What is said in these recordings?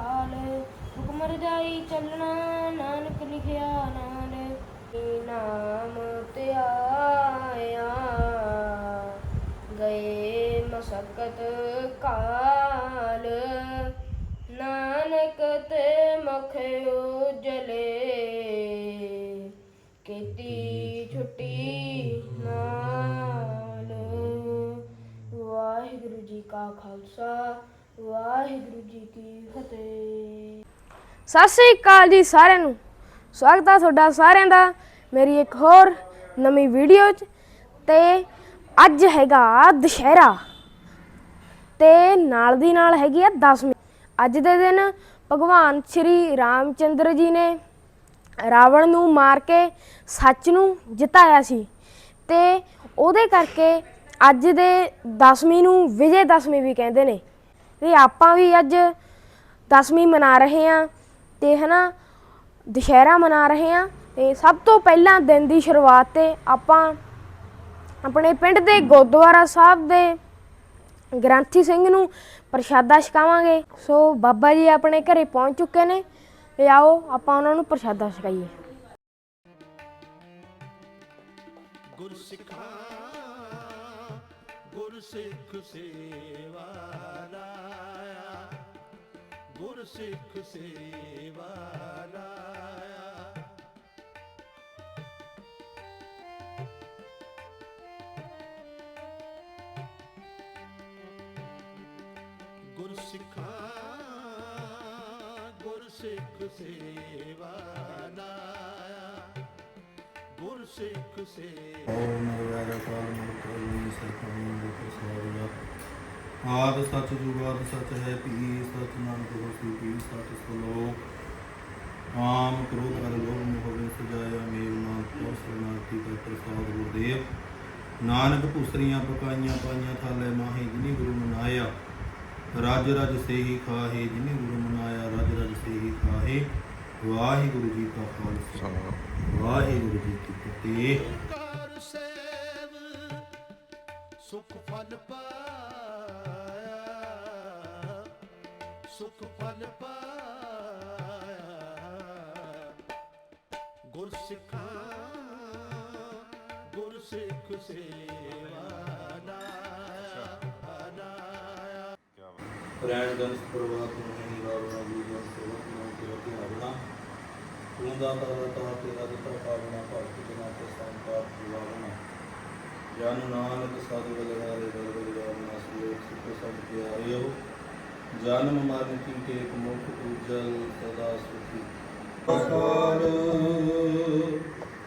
ਕਾਲ ਹੁਕਮ ਰਜਾਈ ਚੱਲਣਾ, ਨਾਨਕ ਲਿਖਿਆ ਨਾਲ ਏ ਨਾਮ ਤੇ ਗਏ ਮਸਕਤ ਕਾਲ। ਨਾਨਕ ਤੇ ਮੁਖ ਉਜਲੇ। ਕੀਤੀ ਛੁੱਟੀ ਨਾਲ। ਵਾਹਿਗੁਰੂ ਜੀ ਕਾ ਖਾਲਸਾ। ਵਾਹਿਗੁਰੂ ਜੀ ਕੀ ਫਤਿਹ। ਸਤਿ ਸ੍ਰੀ ਅਕਾਲ ਜੀ ਸਾਰਿਆਂ ਨੂੰ। ਸਵਾਗਤ ਆ ਤੁਹਾਡਾ ਸਾਰਿਆਂ ਦਾ ਮੇਰੀ ਇੱਕ ਹੋਰ ਨਵੀਂ ਵੀਡੀਓ 'ਚ। ਤੇ ਅੱਜ ਹੈਗਾ ਦੁਸ਼ਹਿਰਾ। ਤੇ ਨਾਲ ਦੀ ਨਾਲ ਹੈਗੀ ਆ 10ਵੀਂ ਅੱਜ ਦੇ ਦਿਨ ਭਗਵਾਨ ਸ਼੍ਰੀ ਰਾਮਚੰਦਰ ਜੀ ਨੇ ਰਾਵਣ ਨੂੰ ਮਾਰ ਕੇ ਸੱਚ ਨੂੰ ਜਿਤਾਇਆ ਸੀ। ਤੇ ਉਹਦੇ ਕਰਕੇ ਅੱਜ ਦੇ 10ਵੀਂ ਨੂੰ ਵਿਜੇ ਦਸ਼ਮੀ ਵੀ ਕਹਿੰਦੇ ਨੇ। ਤੇ ਆਪਾਂ ਵੀ ਅੱਜ 10ਵੀਂ ਮਨਾ ਰਹੇ ਹਾਂ ਤੇ ਹਨਾ, ਦੁਸ਼ਹਿਰਾ ਮਨਾ ਰਹੇ ਹਾਂ ਤੇ ਸਭ ਤੋਂ ਪਹਿਲਾਂ ਦਿਨ ਦੀ ਸ਼ੁਰੂਆਤ ਤੇ ਆਪਾਂ ਆਪਣੇ ਪਿੰਡ ਦੇ ਗੁਰਦੁਆਰਾ ਸਾਹਿਬ ਦੇ ਗ੍ਰੰਥੀ ਸਿੰਘ ਨੂੰ ਪ੍ਰਸ਼ਾਦਾ ਛਕਾਵਾਂਗੇ। ਸੋ ਬਾਬਾ ਜੀ ਆਪਣੇ ਘਰੇ ਪਹੁੰਚ ਚੁੱਕੇ ਨੇ ਤੇ ਆਓ ਆਪਾਂ ਉਹਨਾਂ ਨੂੰ ਪ੍ਰਸ਼ਾਦਾ ਛਕਾਈਏ। ਗੁਰ ਸਿੱਖਾਂ ਗੁਰ ਸਿੱਖ ਸੇਵਾ ਗੁਰ ਸਿੱਖ ਸੇਵਾ ਲਾਇਆ ਗੁਰ ਸਿੱਖਾਂ ਗੁਰ ਸਿੱਖ ਸੇਵਾ ਲਾਇਆ ਗੁਰ ਸਿੱਖ ਸੇਵਾ ਓਮ ਨਰਵੈਰ ਕਾਲ ਮੂਰਤ ਅਜੂਨੀ ਸਤਿ ਆਦ ਸੱਚ ਜੁਗਾਦ ਸੱਚ ਹੈ ਪੀ ਸੱਚ ਨਾਨਕ ਹੋਸੀ ਪੀ ਸੱਚ ਸਲੋਕ। ਆਮ ਕ੍ਰੋਧ ਅਰ ਲੋਭ ਮੋਹ ਬਿਨ ਸਜਾਇਆ ਮੇਵ ਨਾਮ ਤੋ ਸਰਨਾਤੀ ਕਾ ਪ੍ਰਸਾਦ ਗੁਰਦੇਵ। ਨਾਨਕ ਭੁਸਰੀਆਂ ਪਕਾਈਆਂ ਪਾਈਆਂ ਥਾਲੇ ਮਾਹੀ ਜਿਨੀ ਗੁਰੂ ਮਨਾਇਆ। ਰਜ ਰਜ ਸੇਹੀ ਖਾਹੇ ਜਿਨੀ ਗੁਰੂ ਮਨਾਇਆ, ਰਜ ਰਜ ਸੇਹੀ ਖਾਹੇ। ਵਾਹਿਗੁਰੂ ਜੀ ਕਾ ਖਾਲਸਾ, ਵਾਹਿਗੁਰੂ ਜੀ ਕੀ ਫਤਿਹ। ਸੁਖ ਫਲ ਪਾਇਆ। ਸੁਖ ਫਲ ਪਾਇਆ। ਗੁਰ ਸਿੱਖਾਂ, ਗੁਰ ਸਿੱਖ ਸੇਵਾ ਲਾਇਆ ਲਾਇਆ ਰੈਣ ਦੰਸ ਪ੍ਰਵਾਤ ਨਹੀਂ ਰਾਵਣਾ ਜੀ ਜਨ ਸੇਵਕ ਨੂੰ ਤੇ ਧਿਆਵਣਾ ਤੂੰ ਦਾ ਤਾ ਤਾ ਤੇਰਾ ਦਿੱਤਾ ਪਾਵਨਾ ਭਗਤ ਜਨਾ ਤੇ ਸੰਤਾਪ ਜੀਵਨਾ ਜਨ ਨਾਨਕ ਸਾਧੂ ਬਲਹਾਰੇ ਬਲ ਬਲ ਜਾਵਨਾ ਸਲੋਕ ਸਿੱਖ ਸਭ ਕੇ ਆਇਓ ਜਨਮ ਮਰਨ ਕੀ ਟੇਕ ਮੁਖ ਉਜਲ ਸਦਾ ਸੁਖੀ। ਅਕਾਲ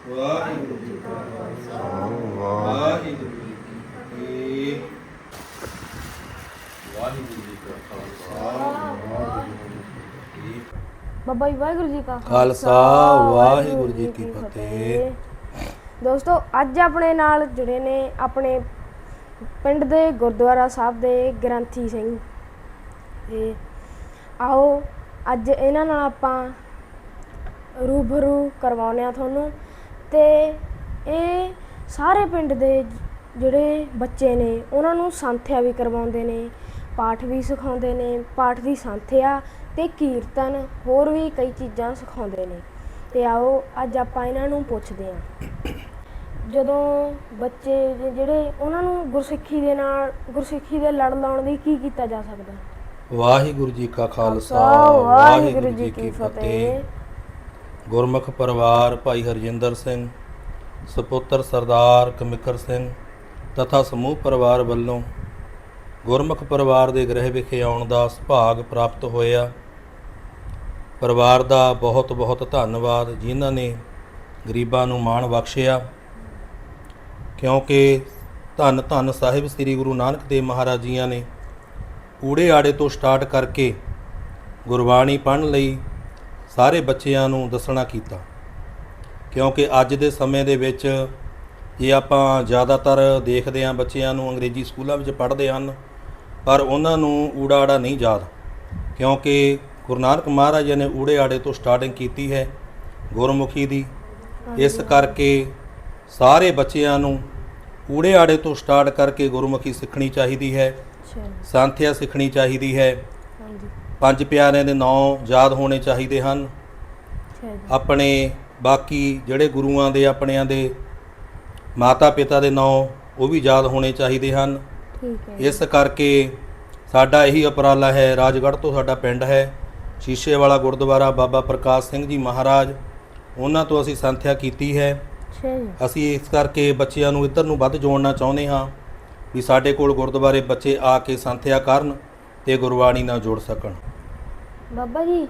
ਵਾਹਿਗੁਰੂ ਜੀ ਕਾ ਖਾਲਸਾ। ਵਾਹਿਗੁਰੂ ਜੀ ਕੀ ਫਤਿਹ। ਵਾਹਿਗੁਰੂ ਜੀ ਕਾ ਖਾਲਸਾ। ਵਾਹਿਗੁਰੂ ਜੀ ਕੀ ਫਤਿਹ ਬਾਬਾ ਜੀ ਵਾਹਿਗੁਰੂ ਜੀ ਕਾ ਖਾਲਸਾ, ਵਾਹਿਗੁਰੂ ਜੀ ਕੀ ਫਤਿਹ। ਦੋਸਤੋ ਅੱਜ ਆਪਣੇ ਨਾਲ ਜੁੜੇ ਨੇ ਆਪਣੇ ਪਿੰਡ ਦੇ ਗੁਰਦੁਆਰਾ ਸਾਹਿਬ ਦੇ ਗ੍ਰੰਥੀ ਸਿੰਘ। ਤੇ ਆਓ, ਅੱਜ ਇਹਨਾਂ ਨਾਲ ਆਪਾਂ ਰੂਬਰੂ ਕਰਵਾਉਂਦੇ ਆ ਤੁਹਾਨੂੰ। ਤੇ ਇਹ ਸਾਰੇ ਪਿੰਡ ਦੇ ਜਿਹੜੇ ਬੱਚੇ ਨੇ, ਉਹਨਾਂ ਨੂੰ ਸੰਥਿਆ ਵੀ ਕਰਵਾਉਂਦੇ ਨੇ, ਪਾਠ ਵੀ ਸਿਖਾਉਂਦੇ ਨੇ, ਪਾਠ ਦੀ ਸੰਥਿਆ ਤੇ ਕੀਰਤਨ, ਹੋਰ ਵੀ ਕਈ ਚੀਜ਼ਾਂ ਸਿਖਾਉਂਦੇ ਨੇ। ਤੇ ਆਓ, ਅੱਜ ਆਪਾਂ ਇਹਨਾਂ ਨੂੰ ਪੁੱਛਦੇ ਹਾਂ। ਜਦੋਂ ਬੱਚੇ ਜਿਹੜੇ, ਉਹਨਾਂ ਨੂੰ ਗੁਰਸਿੱਖੀ ਦੇ ਨਾਲ, ਗੁਰਸਿੱਖੀ ਦੇ ਲੜ ਲਾਉਣ ਲਈ ਕੀ ਕੀਤਾ ਜਾ ਸਕਦਾ? ਵਾਹਿਗੁਰੂ ਜੀ ਕਾ ਖਾਲਸਾ ਵਾਹਿਗੁਰੂ ਜੀ ਕੀ ਫਤਿਹ। ਗੁਰਮੁਖ ਪਰਿਵਾਰ ਭਾਈ ਹਰਜਿੰਦਰ ਸਿੰਘ ਸੁਪੁੱਤਰ ਸਰਦਾਰ ਕਮਿਕਰ ਸਿੰਘ ਤਥਾ ਸਮੂਹ ਪਰਿਵਾਰ ਵੱਲੋਂ ਗੁਰਮੁਖ ਪਰਿਵਾਰ ਦੇ ਗ੍ਰਹਿ ਵਿਖੇ ਆਉਣ ਦਾ ਸੁਭਾਗ ਪ੍ਰਾਪਤ ਹੋਇਆ। ਪਰਿਵਾਰ ਦਾ ਬਹੁਤ ਬਹੁਤ ਧੰਨਵਾਦ ਜਿਨ੍ਹਾਂ ਨੇ ਗਰੀਬਾਂ ਨੂੰ ਮਾਣ ਬਖਸ਼ਿਆ। ਕਿਉਂਕਿ ਧੰਨ ਧੰਨ ਸਾਹਿਬ ਸ੍ਰੀ ਗੁਰੂ ਨਾਨਕ ਦੇਵ ਮਹਾਰਾਜ ਜੀਆਂ ਨੇ ਊੜੇ ਆੜੇ ਤੋਂ ਸਟਾਰਟ ਕਰਕੇ ਗੁਰਬਾਣੀ ਪੜ੍ਹਨ ਲਈ ਸਾਰੇ ਬੱਚਿਆਂ ਨੂੰ ਦੱਸਣਾ ਕੀਤਾ। ਕਿਉਂਕਿ ਅੱਜ ਦੇ ਸਮੇਂ ਦੇ ਵਿੱਚ ਜੇ ਆਪਾਂ ਜ਼ਿਆਦਾਤਰ ਦੇਖਦੇ ਹਾਂ ਬੱਚਿਆਂ ਨੂੰ ਅੰਗਰੇਜ਼ੀ ਸਕੂਲਾਂ ਵਿੱਚ ਪੜ੍ਹਦੇ ਹਨ, ਪਰ ਉਹਨਾਂ ਨੂੰ ਊੜਾ ਆੜਾ ਨਹੀਂ ਯਾਦ। ਕਿਉਂਕਿ ਗੁਰੂ ਨਾਨਕ ਮਹਾਰਾਜ ਜੀ ਨੇ ਊੜੇ ਆੜੇ ਤੋਂ ਸਟਾਰਟਿੰਗ ਕੀਤੀ ਹੈ ਗੁਰਮੁਖੀ ਦੀ। ਇਸ ਕਰਕੇ ਸਾਰੇ ਬੱਚਿਆਂ ਨੂੰ ਊੜੇ ਆੜੇ ਤੋਂ ਸਟਾਰਟ ਕਰਕੇ ਗੁਰਮੁਖੀ ਸਿੱਖਣੀ ਚਾਹੀਦੀ ਹੈ। ਅੱਛਾ। ਸੰਥਿਆ ਸਿੱਖਣੀ ਚਾਹੀਦੀ ਹੈ। ਹਾਂਜੀ। ਪੰਜ ਪਿਆਰਿਆਂ ਦੇ ਨਾਂ ਯਾਦ ਹੋਣੇ ਚਾਹੀਦੇ ਹਨ। ਅੱਛਾ ਜੀ। ਆਪਣੇ ਬਾਕੀ ਜਿਹੜੇ ਗੁਰੂਆਂ ਦੇ ਆਪਣਿਆਂ ਦੇ ਮਾਤਾ ਪਿਤਾ ਦੇ ਨਾਂ ਉਹ ਵੀ ਯਾਦ ਹੋਣੇ ਚਾਹੀਦੇ ਹਨ। ਠੀਕ ਹੈ। ਇਸ ਕਰਕੇ ਸਾਡਾ ਇਹੀ ਉਪਰਾਲਾ ਹੈ ਰਾਜਗੜ੍ਹ ਤੋਂ ਸਾਡਾ ਪਿੰਡ ਹੈ ਸ਼ੀਸ਼ੇ ਵਾਲਾ ਗੁਰਦੁਆਰਾ ਬਾਬਾ ਪ੍ਰਕਾਸ਼ ਸਿੰਘ ਜੀ ਮਹਾਰਾਜ। ਉਹਨਾਂ ਤੋਂ ਅਸੀਂ ਸੰਥਿਆ ਕੀਤੀ ਹੈ। ਅੱਛਾ ਜੀ। ਅਸੀਂ ਇਸ ਕਰਕੇ ਬੱਚਿਆਂ ਨੂੰ ਇੱਧਰ ਨੂੰ ਵੱਧ ਜੋੜਨਾ ਚਾਹੁੰਦੇ ਹਾਂ। ਵੀ ਸਾਡੇ ਕੋਲ ਗੁਰਦੁਆਰੇ ਬੱਚੇ ਆ ਕੇ ਸੰਥਿਆ ਕਰਨ ਤੇ ਗੁਰਬਾਣੀ ਨਾਲ ਜੁੜ ਸਕਣ। ਬਾਬਾ ਜੀ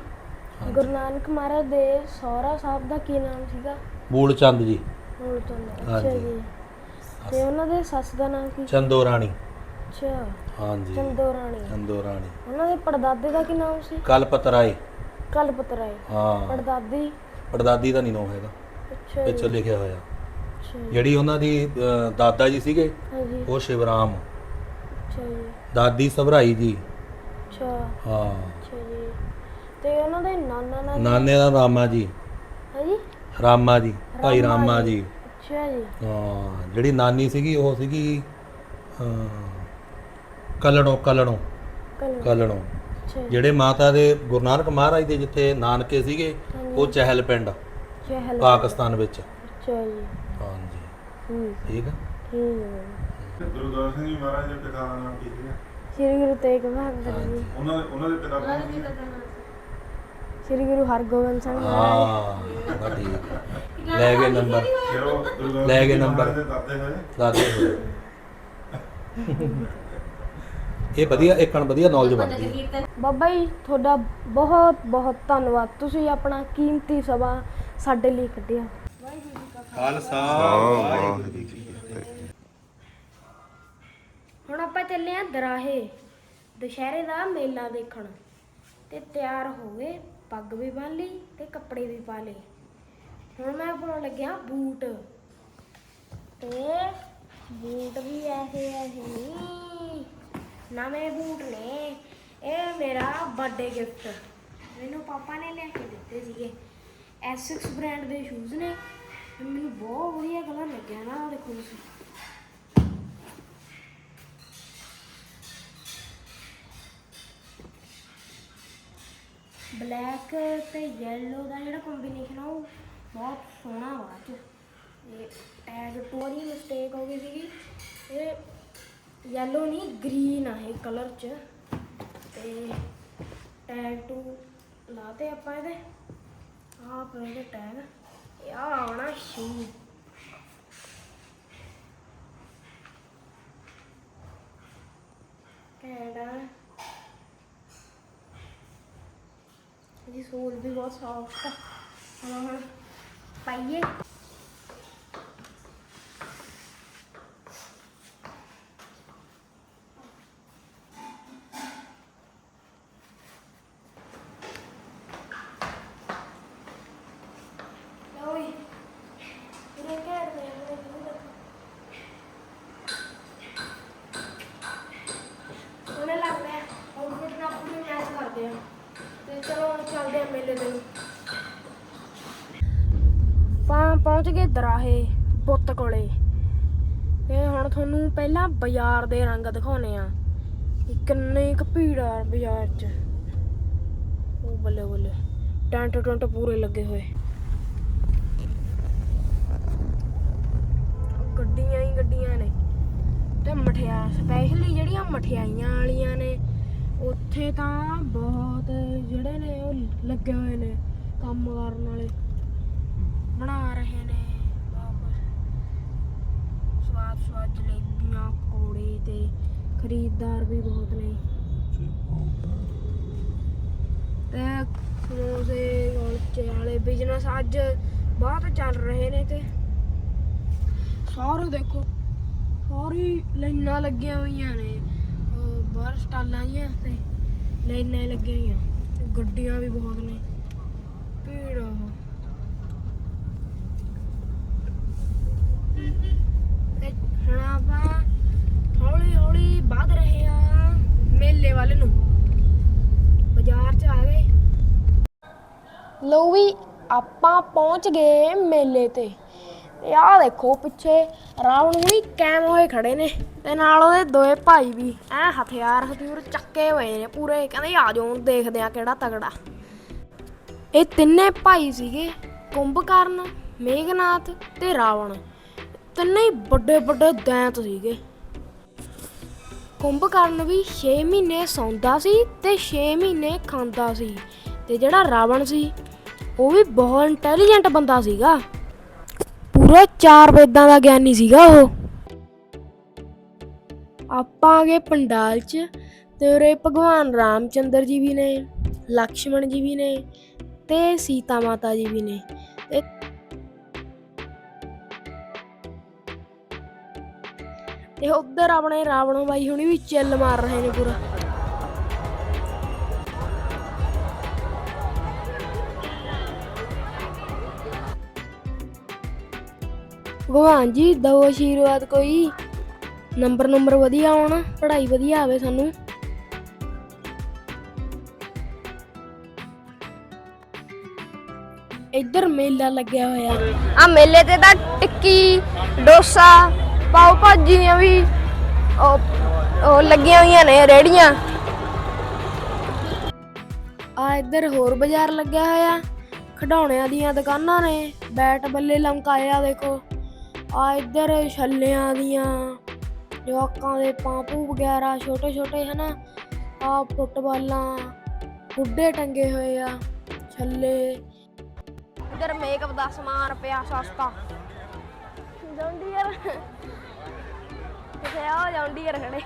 ਗੁਰੂ ਨਾਨਕ ਮਹਾਰਾਜ ਦੇ ਸਹੁਰਾ ਸਾਹਿਬ ਦਾ ਕੀ ਨਾਮ ਸੀਗਾ? ਬੂਲ ਚੰਦ ਜੀ। ਹੋਰ ਤੋਂ ਅੱਛਾ ਹਾਂਜੀ। ਜੀ। ਤੇ ਉਹਨਾਂ ਦੇ ਸੱਸ ਦਾ ਨਾਮ ਕੀ? ਚੰਦੋ ਰਾਣੀ। ਅੱਛਾ। ਹਾਂਜੀ। ਚੰਦੋ ਰਾਣੀ। ਚੰਦੋ ਰਾਣੀ। ਉਹਨਾਂ ਦੇ ਪੜਦਾਦੇ ਦਾ ਕੀ ਨਾਮ ਸੀ? ਕਲਪਤ ਰਾਏ। ਕਲਪਤ ਰਾਏ। ਹਾਂ। ਪੜਦਾਦੀ? ਪੜਦਾਦੀ ਦਾ ਨਹੀਂ ਨਾਮ ਹੈਗਾ। ਅੱਛਾ ਪਿੱਛੇ ਜੀ। ਲਿਖਿਆ ਹੋਇਆ। ਜਿਹੜੀ ਉਹਨਾਂ ਦੀ ਅ, ਦਾਦਾ ਜੀ ਸੀਗੇ ਹਾਂਜੀ। ਉਹ ਸ਼ਿਵਰਾਮ। ਅੱਛਾ ਜੀ। ਦਾਦੀ ਸਭਰਾਈ ਜੀ। ਅੱਛਾ। ਹਾਂ। ਅੱਛਾ ਜੀ। ਤੇ ਉਹਨਾਂ ਦੇ ਨਾਨਾ ਨਾਨੀ ਨਾਨੇ ਦਾ ਰਾਮਾ ਜੀ। ਹਾਂਜੀ? ਰਾਮਾ ਜੀ ਭਾਈ ਰਾਮਾ ਜੀ। ਅੱਛਾ ਜੀ। ਹਾਂ ਜਿਹੜੀ ਨਾਨੀ ਸੀਗੀ ਉਹ ਸੀਗੀ ਅ, ਕਲੜੋਂ ਕਲੜੋਂ। ਕਲ ਕਲੜੋਂ। ਅੱਛਾ ਜੀ। ਜਿਹੜੇ ਮਾਤਾ ਦੇ ਗੁਰੂ ਨਾਨਕ ਮਹਾਰਾਜ ਦੇ ਜਿੱਥੇ ਨਾਨਕੇ ਸੀਗੇ ਉਹ ਚਹਿਲ ਪਿੰਡ ਚਹਿਲ ਪਾਕਿਸਤਾਨ ਵਿੱਚ। ਅੱਛਾ ਜੀ। ਠੀਕ ਆ? ਠੀਕ ਹੈ ਗੁਰਦੁਆਰਾ ਸਿੰਘ ਜੀ ਮਹਾਰਾਜ ਦੇ ਪਿਤਾ ਦਾ ਨਾਮ ਕੀ ਸੀਗਾ? ਸ੍ਰੀ ਗੁਰੂ ਤੇਗ ਬਹਾਦਰ ਜੀ। ਉਹਨਾਂ ਦੇ ਉਹਨਾਂ ਦੇ ਪਿਤਾ ਦਾ ਨਾਮ ਕੀ ਸੀਗਾ? ਸ੍ਰੀ ਗੁਰੂ ਹਰਗੋਬਿੰਦ ਸਿੰਘ ਮਹਾਰਾਜ ਹਾਂ ਬਸ ਠੀਕ ਆ। ਲੈ ਗਏ ਨੰਬਰ। ਫਿਰ ਉਹ ਗੁਰਦੁਆਰਾ ਲੈ ਸਿੰਘ ਗਏ ਜੀ ਨੰਬਰ। ਮਹਾਰਾਜ ਦੇ ਦਾਦੇ ਹੋਏ। ਦਾਦੇ ਹੋਏ। ਇਹ ਵਧੀਆ ਇੱਕਣ ਵਧੀਆ ਨੌਲੇਜ ਬਣਦੀ ਹੈ ਬਾਬਾ ਜੀ ਤੁਹਾਡਾ ਬਹੁਤ ਬਹੁਤ ਧੰਨਵਾਦ। ਤੁਸੀਂ ਆਪਣਾ ਕੀਮਤੀ ਸਮਾਂ ਸਾਡੇ ਲਈ ਕੱਢਿਆ। ਖਾਲਸਾ ਹੁਣ ਆਪਾਂ ਚੱਲੇ ਆਂ ਦਰਾਹੇ ਦੁਸ਼ਹਿਰੇ ਦਾ ਮੇਲਾ ਦੇਖਣ ਤੇ ਤਿਆਰ ਹੋ ਗਏ ਪੱਗ ਵੀ ਬੰਨ ਲਈ ਤੇ ਕੱਪੜੇ ਵੀ ਪਾ ਲਏ। ਹੁਣ ਮੈਂ ਪਾਉਣ ਲੱਗਿਆ ਬੂਟ। ਤੇ ਬੂਟ ਵੀ ਐਸੇ ਐਸੇ ਨਹੀਂ ਨਵੇਂ ਬੂਟ ਨੇ। ਇਹ ਮੇਰਾ ਬਰਥਡੇ ਗਿਫਟ ਮੈਨੂੰ ਪਾਪਾ ਨੇ ਲਿਆ ਕੇ ਦਿੱਤੇ ਸੀਗੇ। ਐਸਿਕਸ ਬ੍ਰਾਂਡ ਦੇ ਸ਼ੂਜ਼ ਨੇ। ਮੈਨੂੰ ਬਹੁਤ ਵਧੀਆ ਕਲਰ ਲੱਗਿਆ ਨਾ ਉਹ ਦੇਖੋ ਤੁਸੀਂ। ਬਲੈਕ ਤੇ ਯੈਲੋ ਦਾ ਜਿਹੜਾ ਕੰਬੀਨੇਸ਼ਨ ਆ, ਉਹ ਬਹੁਤ ਸੋਹਣਾ ਵਾ ਚ ਇਹ ਟੈਗ ਟੋਰੀ ਮਿਸਟੇਕ ਹੋ ਗਈ ਸੀਗੀ। ਇਹ ਯੈਲੋ ਨਹੀਂ ਗ੍ਰੀਨ ਆ ਇਹ ਕਲਰ ਚ। ਤੇ ਟੈਗ ਟੂ ਲਾਤੇ ਆਪਾਂ ਇਹਦੇ। ਆਹ ਪਏ ਇਹਦੇ ਟੈਗ ਇਹ ਆਉਣਾ ਸ਼ੂ। ਕੈਂਡਾ ਇਹਦੀ ਸੋਲ ਵੀ ਬਹੁਤ ਸੌਫਟ ਹੈ ਹੁਣ ਪਾਈਏ ਲਓ ਜੀ ਇਹ ਘਰ ਦੇ ਅੰਦਰ ਵੀ ਦੇਖੋ ਉਹਨੇ ਲੱਗਦਾ ਹੈ ਆਊਟਫਿਟ ਨਾਲ ਪੂਰੀ ਮੈਚ ਕਰਦੇ ਆ ਤੇ ਚਲੋ ਹੁਣ ਚੱਲਦੇ ਆ ਮੇਲੇ ਦੇ ਨੂੰ ਆਪਾਂ ਪਹੁੰਚ ਗਏ ਦਰਾਹੇ ਬੁੱਤ ਕੋਲੇ। ਤੇ ਹੁਣ ਤੁਹਾਨੂੰ ਪਹਿਲਾਂ ਬਾਜ਼ਾਰ ਦੇ ਰੰਗ ਦਿਖਾਉਨੇ ਆ। ਕਿੰਨੇ ਕੁ ਭੀੜ ਆ ਬਾਜ਼ਾਰ 'ਚ। ਉਹ ਬੱਲੇ ਬੱਲੇ, ਟੈਂਟ ਟੈਂਟ ਪੂਰੇ ਲੱਗੇ ਹੋਏ। ਗੱਡੀਆਂ ਹੀ ਗੱਡੀਆਂ ਨੇ। ਤੇ ਮਠਿਆ ਸਪੈਸ਼ਲੀ ਜਿਹੜੀਆਂ ਮਠਿਆਈਆਂ ਵਾਲੀਆਂ ਨੇ, ਉੱਥੇ ਤਾਂ ਬਹੁਤ ਜਿਹੜੇ ਨੇ ਉਹ ਲੱਗੇ ਹੋਏ ਨੇ ਕੰਮ ਕਰਨ ਵਾਲੇ। ਬਣਾ ਰਹੇ ਨੇ ਵਾਪਸ ਸਵਾਦ ਸਵਾਦ ਜਲੇਬੀਆਂ ਕੋੜੇ ਤੇ ਖਰੀਦਦਾਰ ਵੀ ਬਹੁਤ ਨੇ। ਤੇ ਸਮੋਸੇ ਗੋਲਚੇ ਵਾਲੇ ਬਿਜ਼ਨਸ ਅੱਜ ਬਹੁਤ ਚੱਲ ਰਹੇ ਨੇ ਤੇ। ਸਾਰੇ ਦੇਖੋ, ਸਾਰੀ ਲਾਈਨਾਂ ਲੱਗੀਆਂ ਹੋਈਆਂ ਨੇ। ਬਾਹਰ ਸਟਾਲਾਂ ਜੀਆਂ ਤੇ ਲਾਈਨਾਂ ਲੱਗੀਆਂ ਹੋਈਆਂ। ਗੱਡੀਆਂ ਵੀ ਬਹੁਤ ਨੇ। ਭੀੜ ਆ। ਤੇ ਹੁਣ ਆਪਾਂ ਹੌਲੀ ਹੌਲੀ ਵੱਧ ਰਹੇ ਆ ਮੇਲੇ ਵੱਲ ਨੂੰ। ਬਾਜ਼ਾਰ 'ਚ ਆ ਗਏ। ਲਓ ਵੀ, ਆਪਾਂ ਪਹੁੰਚ ਗਏ ਮੇਲੇ ਤੇ। ਇਹ ਆਹ ਦੇਖੋ ਪਿੱਛੇ, ਰਾਵਣ ਹੁਣੀ ਕੈਮ ਹੋਏ ਖੜੇ ਨੇ। ਤੇ ਨਾਲ ਉਹਦੇ ਦੋਏ ਭਾਈ ਵੀ, ਐ ਹਥਿਆਰ ਹਥਿਆਰ ਚੱਕੇ ਹੋਏ ਨੇ ਪੂਰੇ। ਕਹਿੰਦੇ, ਆ ਜਾਓ ਦੇਖਦੇ ਆ ਕਿਹੜਾ ਤਗੜਾ। ਇਹ ਤਿੰਨੇ ਭਾਈ ਸੀਗੇ, ਕੁੰਭਕਰਨ, ਮੇਘਨਾਥ ਤੇ ਰਾਵਣ। ਤਿੰਨੇ ਹੀ ਵੱਡੇ ਵੱਡੇ ਦੈਂਤ ਸੀਗੇ। ਕੁੰਭਕਰਨ ਵੀ 6 ਮਹੀਨੇ ਸੌਂਦਾ ਸੀ ਤੇ 6 ਮਹੀਨੇ ਖਾਂਦਾ ਸੀ। ਤੇ ਜਿਹੜਾ ਰਾਵਣ ਸੀ, ਉਹ ਵੀ ਬਹੁਤ ਇੰਟੈਲੀਜੈਂਟ ਬੰਦਾ ਸੀਗਾ। ਪੂਰਾ ਚਾਰ ਵੇਦਾਂ ਦਾ ਗਿਆਨੀ ਸੀਗਾ ਉਹ। ਆਪਾਂ ਆ ਗਏ ਪੰਡਾਲ 'ਚ ਤੇ ਉਰੇ ਭਗਵਾਨ ਰਾਮਚੰਦਰ ਜੀ ਵੀ ਨੇ, ਲਕਸ਼ਮਣ ਜੀ ਵੀ ਨੇ ਤੇ ਸੀਤਾ ਮਾਤਾ ਜੀ ਵੀ ਨੇ। ਤੇ ਤੇ ਉਧਰ ਆਪਣੇ ਰਾਵਣੋ ਬਾਈ ਹੁਣੀ ਵੀ ਚਿੱਲ ਮਾਰ ਰਹੇ ਨੇ ਪੂਰਾ। ਭਗਵਾਨ ਜੀ ਦੋ ਆਸ਼ੀਰਵਾਦ ਕੋਈ। ਨੰਬਰ ਨੰਬਰ ਵਧੀਆ ਆਉਣ ਪੜ੍ਹਾਈ ਵਧੀਆ ਆਵੇ ਸਾਨੂੰ। ਇੱਧਰ ਮੇਲਾ ਲੱਗਿਆ ਹੋਇਆ। ਆ ਮੇਲੇ ਤੇ ਤਾਂ ਟਿੱਕੀ, ਡੋਸਾ ਪਾਓ ਭਾਜੀਆਂ ਵੀ। ਉਹ ਉਹ ਲੱਗੀਆਂ ਹੋਈਆਂ ਨੇ, ਰੇੜੀਆਂ। ਆ ਇੱਧਰ ਹੋਰ ਬਾਜ਼ਾਰ ਲੱਗਿਆ ਹੋਇਆ। ਖਿਡੌਣਿਆਂ ਦੀਆਂ ਦੁਕਾਨਾਂ ਨੇ। ਬੈਟ ਬੱਲੇ ਲਮਕਾਏ ਦੇਖੋ। ਆ ਇੱਧਰ ਛੱਲਿਆਂ ਦੀਆਂ, ਜਵਾਕਾਂ ਦੇ ਪਾਪੂ ਵਗੈਰਾ ਛੋਟੇ ਛੋਟੇ ਹਨਾ। ਆ ਫੁੱਟਬਾਲਾਂ ਗੁੱਡੇ ਟੰਗੇ ਹੋਏ ਆ, ਛੱਲੇ। ਇੱਧਰ ਮੇਕਅਪ ਦਾ ਸਮਾਨ ਪਿਆ, ਸਸਤਾ। ਜੌਂਡੀਅਰ ਕਿਥੇ ਆ ਜੌਂਡੀਅਰ ਖੜੇ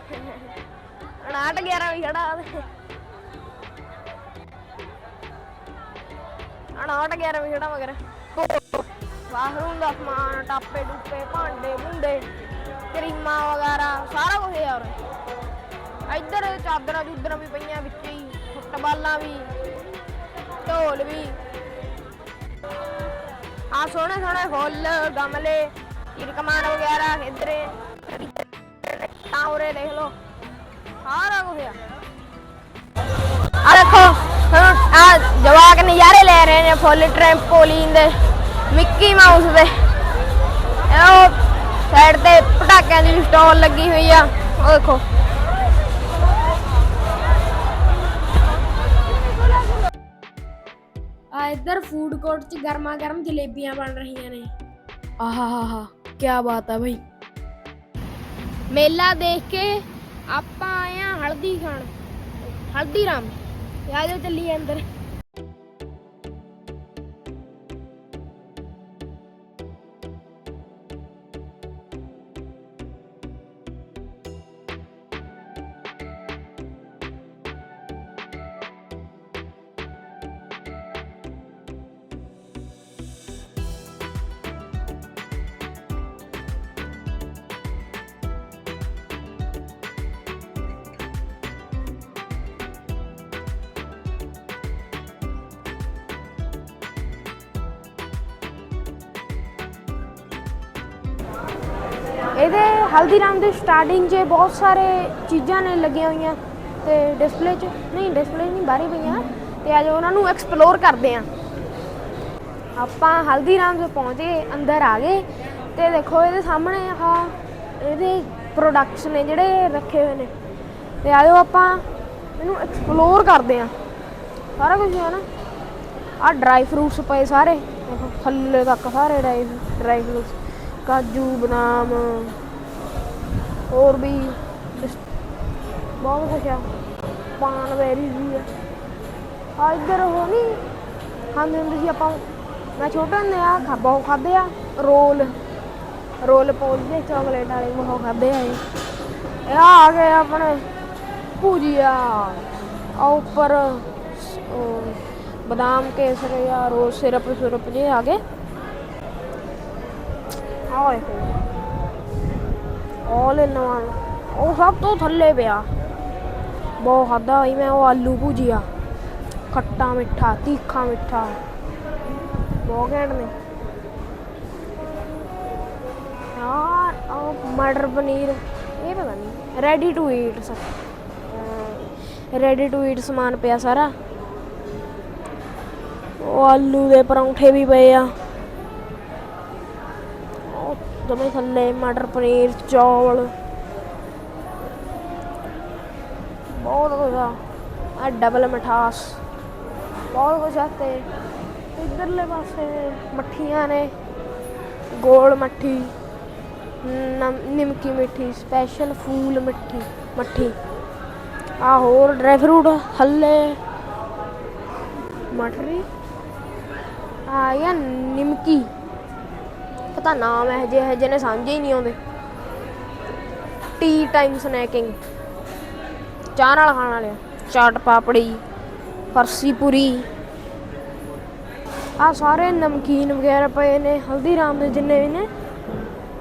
59 11 ਵੀ ਖੜਾ ਉਹਦੇ। 59 11 ਵੀ ਖੜਾ ਮਗਰ। ਬਾਥਰੂਮ ਦਾ ਸਮਾਨ, ਟਾਪੇ ਡੁੱਪੇ ਭਾਂਡੇ ਭੁੰਡੇ, ਕਰੀਮਾਂ ਵਗੈਰਾ, ਸਾਰਾ ਕੁਝ ਯਾਰ ਇੱਧਰ ਚਾਦਰਾਂ ਚੂਦਰਾਂ ਵੀ ਪਈਆਂ ਵਿੱਚ ਹੀ, ਫੁੱਟਬਾਲਾਂ ਵੀ, ਢੋਲ ਵੀ। ਆ ਸੋਹਣੇ ਸੋਹਣੇ ਫੁੱਲ, ਗਮਲੇ ਇਰਕਮਾਨ ਵਗੈਰਾ ਇੱਧਰ। ਤਾਂ ਉਰੇ ਦੇਖ ਲਓ। ਸਾਰਾ ਕੁਝ ਆ ਆ ਦੇਖੋ ਆ ਜਵਾਕ ਨਜ਼ਾਰੇ ਲੈ ਰਹੇ ਨੇ ਫੁੱਲ ਟ੍ਰੈਂਪੋਲਿਨ ਦੇ ਮਿੱਕੀ ਮਾਊਸ ਦੇ। ਇਹ ਉਹ ਸਾਈਡ ਤੇ ਪਟਾਕਿਆਂ ਦੀ ਸਟਾਲ ਲੱਗੀ ਹੋਈ ਆ। ਉਹ ਦੇਖੋ। ਆ ਇੱਧਰ ਫੂਡ ਕੋਰਟ 'ਚ ਗਰਮਾ ਗਰਮ ਜਲੇਬੀਆਂ ਬਣ ਰਹੀਆਂ ਨੇ। ਆਹਾਹਾ ਕੀ ਬਾਤ ਆ ਭਾਈ ਮੇਲਾ ਦੇਖ ਕੇ ਆਪਾਂ ਆਏ ਆ ਹਲਦੀ ਖਾਣ ਹਲਦੀਰਾਮ। ਤੇ ਆ ਜਾਓ ਚੱਲੀਏ ਅੰਦਰ। ਇਹਦੇ ਹਲਦੀਰਾਮ ਦੇ ਸਟਾਰਟਿੰਗ 'ਚ ਬਹੁਤ ਸਾਰੇ ਚੀਜ਼ਾਂ ਨੇ ਲੱਗੀਆਂ ਹੋਈਆਂ ਤੇ ਡਿਸਪਲੇ 'ਚ। ਨਹੀਂ ਡਿਸਪਲੇ ਨਹੀਂ, ਬਾਹਰ ਹੀ ਪਈਆਂ। ਤੇ ਅੱਜ ਉਹਨਾਂ ਨੂੰ ਐਕਸਪਲੋਰ ਕਰਦੇ ਆਂ ਆਪਾਂ ਹਲਦੀਰਾਮ 'ਚ ਪਹੁੰਚੇ, ਅੰਦਰ ਆ ਗਏ। ਤੇ ਦੇਖੋ ਇਹਦੇ ਸਾਹਮਣੇ ਆਹ ਇਹਦੇ ਪ੍ਰੋਡਕਟਸ ਨੇ ਜਿਹੜੇ ਰੱਖੇ ਹੋਏ ਨੇ। ਤੇ ਆਜੋ ਆਪਾਂ ਇਹਨੂੰ ਐਕਸਪਲੋਰ ਕਰਦੇ ਆਂ ਸਾਰਾ ਕੁਝ ਹੈ ਨਾ? ਆ ਡਰਾਈ ਫਰੂਟਸ ਪਏ ਸਾਰੇ। ਦੇਖੋ, ਥੱਲੇ ਤੱਕ ਸਾਰੇ ਡਰਾਈ ਡਰਾਈ ਫਰੂਟਸ ਕਾਜੂ ਬਦਾਮ, ਹੋਰ ਵੀ ਬਹੁਤ ਕੁਛ ਆ। ਪਾਨ ਬੈਰੀਜ਼ ਵੀ ਆ। ਆ ਇੱਧਰ ਉਹ ਨਹੀਂ ਖਾਂਦੇ ਹੁੰਦੇ ਸੀ ਆਪਾਂ। ਮੈਂ ਛੋਟਾ ਹੁੰਦੇ ਆ, ਖਾ ਬਹੁਤ ਖਾਦੇ ਆ। ਰੋਲ ਰੋਲ ਪੋਲ ਦੇ ਚਾਕਲੇਟ ਵਾਲੇ ਬਹੁਤ ਖਾਦੇ ਆ ਇਹ। ਆ ਗਏ ਆਪਣੇ ਭੁਜੀਆ। ਆ ਉੱਪਰ, ਉਹ ਬਦਾਮ ਕੇਸਰ ਜਾਂ ਰੋਜ਼ ਸਿਰਪ ਸਿਰਪ ਜੇ ਆ ਗਏ। ਆਹ ਦੇਖੋ ਆਲ ਇਨ ਵਨ ਉਹ ਸਭ ਤੋਂ ਥੱਲੇ ਪਿਆ। ਬਹੁਤ ਖਾਦਾ ਹੋਈ ਮੈਂ ਉਹ ਆਲੂ ਭੁਜੀਆ ਖੱਟਾ ਮਿੱਠਾ, ਤੀਖਾ ਮਿੱਠਾ। ਬਹੁਤ ਘੈਂਟ ਨੇ। ਯਾਰ ਉਹ ਮਟਰ ਪਨੀਰ। ਇਹ ਪਤਾ ਨਹੀਂ ready to eat ready to eat ਸਮਾਨ ਪਿਆ ਸਾਰਾ। ਉਹ ਆਲੂ ਦੇ ਪਰੌਂਠੇ ਵੀ ਪਏ ਆ। ਜਮੇ ਥੱਲੇ, ਮਟਰ ਪਨੀਰ, ਚੌਲ। ਬਹੁਤ ਕੁਝ ਆ। ਆ ਡਬਲ ਮਠਾਸ। ਬਹੁਤ ਕੁਝ ਆ ਤੇ ਇਧਰਲੇ ਪਾਸੇ ਮੱਠੀਆਂ ਨੇ। ਗੋਲ ਮੱਠੀ ਨਮ- ਨਿਮਕੀ ਮਿੱਠੀ ਸਪੈਸ਼ਲ ਫੂਲ ਮਿੱਠੀ, ਮੱਠੀ। ਆ ਹੋਰ ਡਰਾਈ ਫਰੂਟ ਹੱਲੇ। ਮਟਰੀ। ਆ ਯਾ ਨਿਮਕੀ। ਪਤਾ ਨਾਮ ਹੈ ਜੇ ਹੈ ਜਿਹਨੇ ਸਮਝੇ ਹੀ ਨਹੀਂ ਆਉਂਦੇ। ਟੀ ਟਾਈਮ ਸਨੈਕਿੰਗ ਚਾਹ ਨਾਲ ਖਾਣ ਵਾਲੇ ਚਾਟ ਪਾਪੜੀ, ਫਰਸੀ ਪੂਰੀ। ਆ ਸਾਰੇ ਨਮਕੀਨ ਵਗੈਰਾ ਪਏ ਨੇ, ਹਲਦੀਰਾਮ ਦੇ ਜਿੰਨੇ ਵੀ ਨੇ।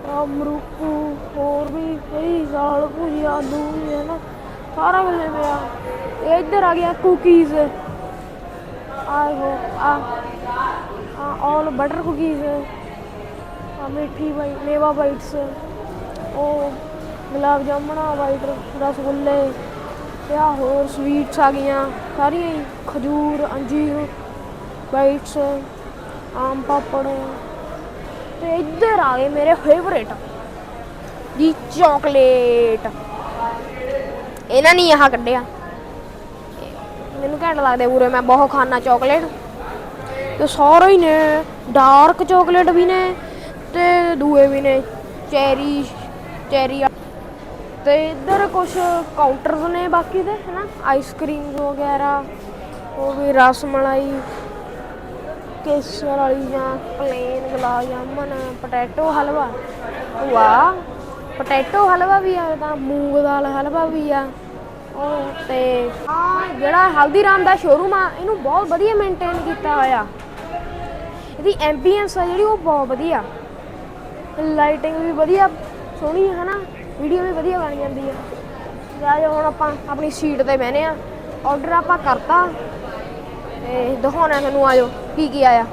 ਆ ਮਰੂਕੂ, ਹੋਰ ਵੀ ਕਈ ਦਾਲ ਭੁਜੀਆ ਆਲੂ ਵੀ ਹੈ ਨਾ, ਸਾਰਾ ਕੁਝ ਪਿਆ। ਇਹ ਇੱਧਰ ਆ ਗਿਆ ਕੁਕੀਜ਼ ਆਹੋ, ਆ ਆ ਆਲ ਬਟਰ ਕੁਕੀਜ਼ ਆ, ਮਿੱਠੀ ਬਾਈ ਮੇਵਾ ਬਾਈਟਸ ਉਹ ਗੁਲਾਬ ਜਾਮਣਾ, ਵਾਈਟ ਰਸਗੁੱਲੇ ਤੇ ਆ ਹੋਰ ਸਵੀਟਸ ਆ ਗਈਆਂ। ਸਾਰੀਆਂ ਹੀ ਖਜੂਰ, ਅੰਜੀਰ ਬਾਈਟਸ ਆਮ ਪਾਪੜ। ਤੇ ਇੱਧਰ ਆ ਗਏ ਮੇਰੇ ਫੇਵਰੇਟ ਜੀ ਚਾਕਲੇਟ ਇਹਨਾਂ ਨੇ ਆਹ ਕੱਢਿਆ। ਮੈਨੂੰ ਘੈਂਟ ਲੱਗਦੇ ਪੂਰੇ, ਮੈਂ ਬਹੁਤ ਖਾਣਾ ਚਾਕਲੇਟ ਤੇ ਸਾਰੇ ਹੀ ਨੇ ਡਾਰਕ ਚਾਕਲੇਟ ਵੀ ਨੇ ਤੇ ਦੂਏ ਵੀ ਨੇ ਚੈਰੀ ਚੈਰੀ ਤੇ ਇੱਧਰ ਕੁਝ ਕਾਊਂਟਰਸ ਨੇ ਬਾਕੀ ਦੇ, ਹਨਾ? ਆਈਸਕ੍ਰੀਮ ਵਗੈਰਾ, ਉਹ ਵੀ ਰਸ ਮਲਾਈ ਕੇਸਰ ਵਾਲੀ ਜਾਂ ਪਲੇਨ ਗੁਲਾਬ ਜਾਮਨ ਪੋਟੈਟੋ ਹਲਵਾ। ਵਾਹ ਪੋਟੈਟੋ ਹਲਵਾ ਵੀ ਆ ਤਾਂ ਮੂੰਗ ਦਾਲ, ਹਲਵਾ ਵੀ ਆ। ਉਹ ਤੇ ਆ ਜਿਹੜਾ ਹਲਦੀਰਾਮ ਦਾ ਸ਼ੋਰੂਮ ਆ, ਇਹਨੂੰ ਬਹੁਤ ਵਧੀਆ ਮੇਨਟੇਨ ਕੀਤਾ ਹੋਇਆ। ਇਹਦੀ ਐਂਬੀਐਂਸ ਆ ਜਿਹੜੀ, ਉਹ ਬਹੁਤ ਵਧੀਆ। ਲਾਈਟਿੰਗ ਵੀ ਵਧੀਆ, ਸੋਹਣੀ ਹੈ ਨਾ ਵੀਡੀਓ ਵੀ ਵਧੀਆ ਬਣ ਜਾਂਦੀ ਹੈ ਜਾ ਜਾ ਹੁਣ ਆਪਾਂ ਆਪਣੀ ਸੀਟ ਤੇ ਬਹਿਨੇ ਆ। ਆਰਡਰ ਆਪਾਂ ਕਰਤਾ। ਤੇ ਦਿਖਾਉਣਾ ਤੁਹਾਨੂੰ ਆਜੋ ਕੀ ਕੀ ਆਇਆ।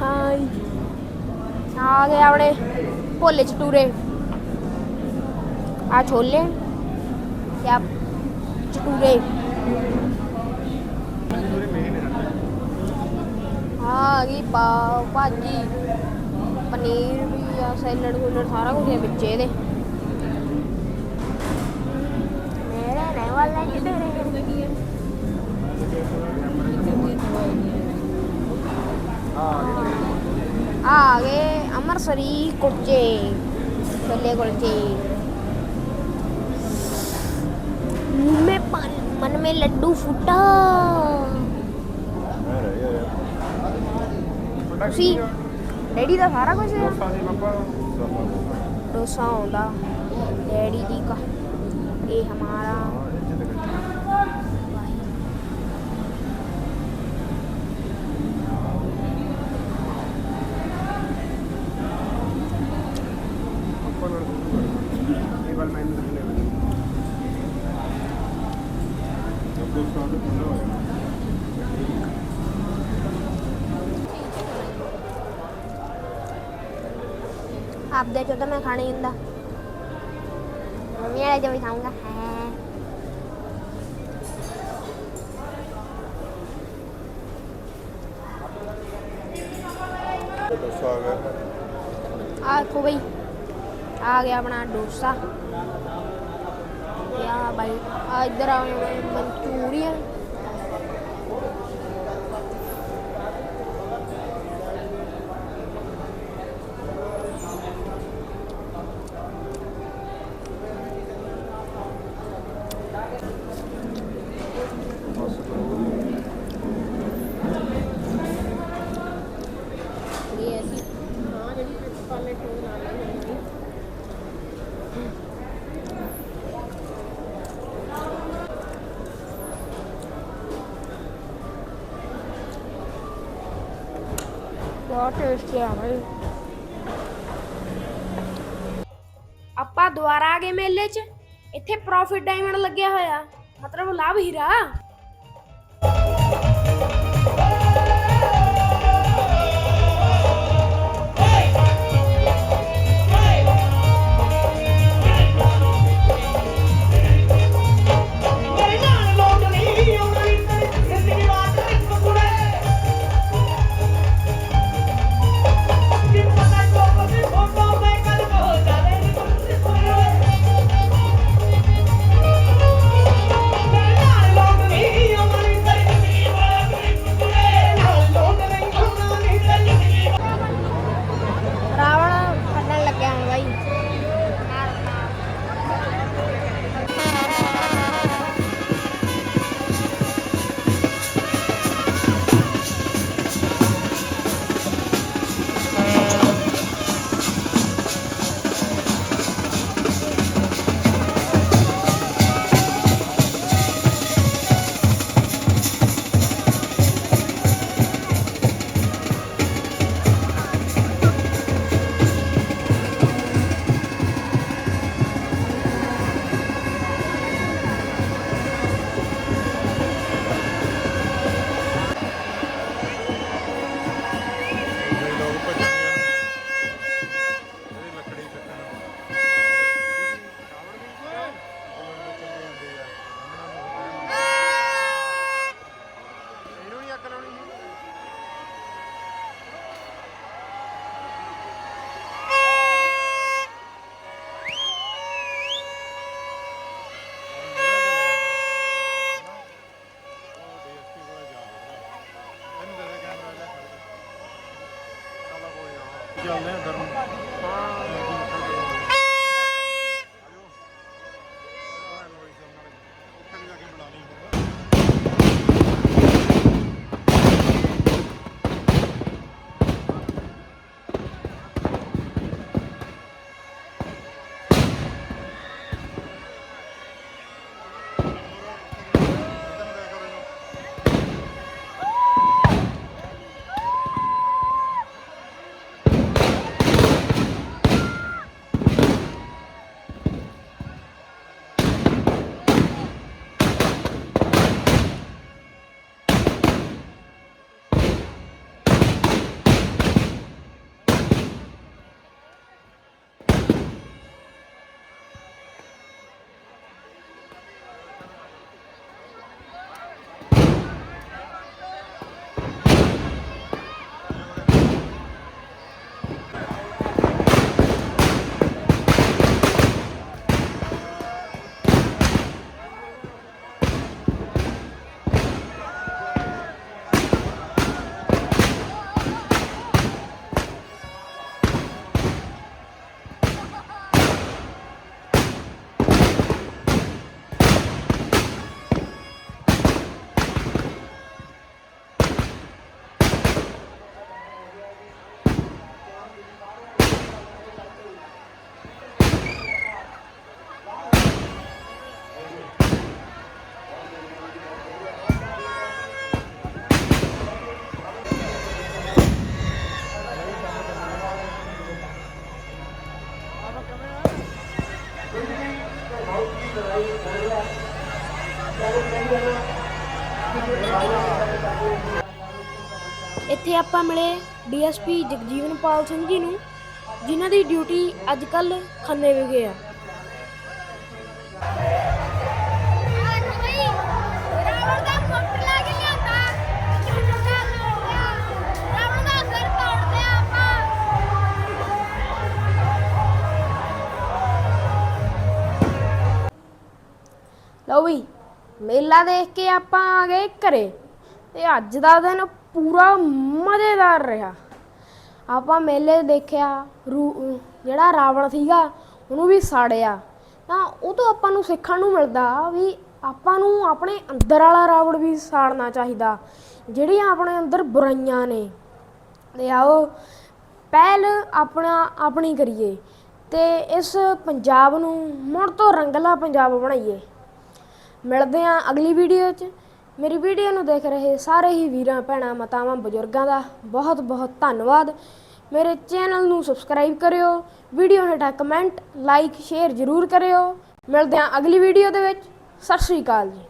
ਹਾਂ ਆ ਗਏ ਆਪਣੇ ਭੋਲੇ ਚਟੂਰੇ। ਆ ਛੋਲੇ। ਤੇ ਆ ਚਟੂਰੇ। ਆਹ ਆ ਗਈ ਭਾਜੀ। ਪਨੀਰ ਵੀ ਆ, ਸੈਲਡ ਗੁਲਡ ਸਾਰਾ ਕੁਝ ਹੈ ਵਿੱਚ ਇਹਦੇ। ਮੇਰਾ ਆ ਗਏ ਅੰਮ੍ਰਿਤਸਰੀ ਕੁਲਚੇ, ਛੋਲੇ ਕੁਲਚੇ। ਮਨ ਮੇ ਲੱਡੂ ਫੁੱਟਾ। ਤੁਸੀਂ ਡੈਡੀ ਦਾ ਸਾਰਾ ਕੁਝ ਹੈ ਡੋਸਾ ਆਉਂਦਾ। ਡੈਡੀ ਦੀ ਕਾ ਇਹ ਹਮਾਰਾ आप देते तो मैं खाने इंदा मम्मी वाले जो भी खाऊंगा आखो भाई आ गया अपना डोसा या भाई इधर आओ मंचूरियन ਬਹੁਤ ਟੇਸਟੀ ਆ ਬਈ। ਆਪਾਂ ਦੁਬਾਰਾ ਆ ਗਏ ਮੇਲੇ 'ਚ? ਇੱਥੇ ਪ੍ਰੋਫਿਟ ਡਾਇਮੰਡ ਲੱਗਿਆ ਹੋਇਆ। ਮਤਲਬ ਲਾਭ ਹੀਰਾ। ਮਿਲੇ ਡੀਐਸਪੀ ਜਗਜੀਵਨਪਾਲ ਸਿੰਘ ਜੀ ਨੂੰ, ਜਿਨ੍ਹਾਂ ਦੀ ਡਿਊਟੀ ਅੱਜ ਕੱਲ ਖੰਨੇ ਵਿਖੇ ਆ। ਲਓ ਵੀ, ਮੇਲਾ ਦੇਖ ਕੇ ਆਪਾਂ ਆ ਗਏ ਘਰੇ, ਤੇ ਅੱਜ ਦਾ ਦਿਨ ਪੂਰਾ ਮਜ਼ੇਦਾਰ ਰਿਹਾ। ਆਪਾਂ ਮੇਲੇ ਦੇਖਿਆ, ਰੂ- ਜਿਹੜਾ ਰਾਵਣ ਸੀਗਾ, ਉਹਨੂੰ ਵੀ ਸਾੜਿਆ। ਤਾਂ ਉਹ ਤੋਂ ਆਪਾਂ ਨੂੰ ਸਿੱਖਣ ਨੂੰ ਮਿਲਦਾ ਵੀ ਆਪਾਂ ਨੂੰ ਆਪਣੇ ਅੰਦਰ ਵਾਲਾ ਰਾਵਣ ਵੀ ਸਾੜਨਾ ਚਾਹੀਦਾ। ਜਿਹੜੀਆਂ ਆਪਣੇ ਅੰਦਰ ਬੁਰਾਈਆਂ ਨੇ। ਤੇ ਆਓ, ਪਹਿਲ ਆਪਣਾ, ਆਪਣੀ ਕਰੀਏ। ਤੇ ਇਸ ਪੰਜਾਬ ਨੂੰ ਮੁੜ ਤੋਂ ਰੰਗਲਾ ਪੰਜਾਬ ਬਣਾਈਏ। ਮਿਲਦੇ ਹਾਂ ਅਗਲੀ ਵੀਡੀਓ 'ਚ। ਮੇਰੀ ਵੀਡੀਓ ਨੂੰ ਦੇਖ ਰਹੇ ਸਾਰੇ ਹੀ ਵੀਰਾਂ, ਭੈਣਾਂ, ਮਾਤਾਵਾਂ, ਬਜ਼ੁਰਗਾਂ ਦਾ ਬਹੁਤ ਬਹੁਤ ਧੰਨਵਾਦ। ਮੇਰੇ ਚੈਨਲ ਨੂੰ ਸਬਸਕ੍ਰਾਈਬ ਕਰਿਓ, ਵੀਡੀਓ ਹੇਠਾਂ ਕਮੈਂਟ, ਲਾਈਕ, ਸ਼ੇਅਰ ਜ਼ਰੂਰ ਕਰਿਓ। ਮਿਲਦੇ ਹਾਂ ਅਗਲੀ ਵੀਡੀਓ ਦੇ ਵਿੱਚ। ਸਤਿ ਸ਼੍ਰੀ ਅਕਾਲ ਜੀ।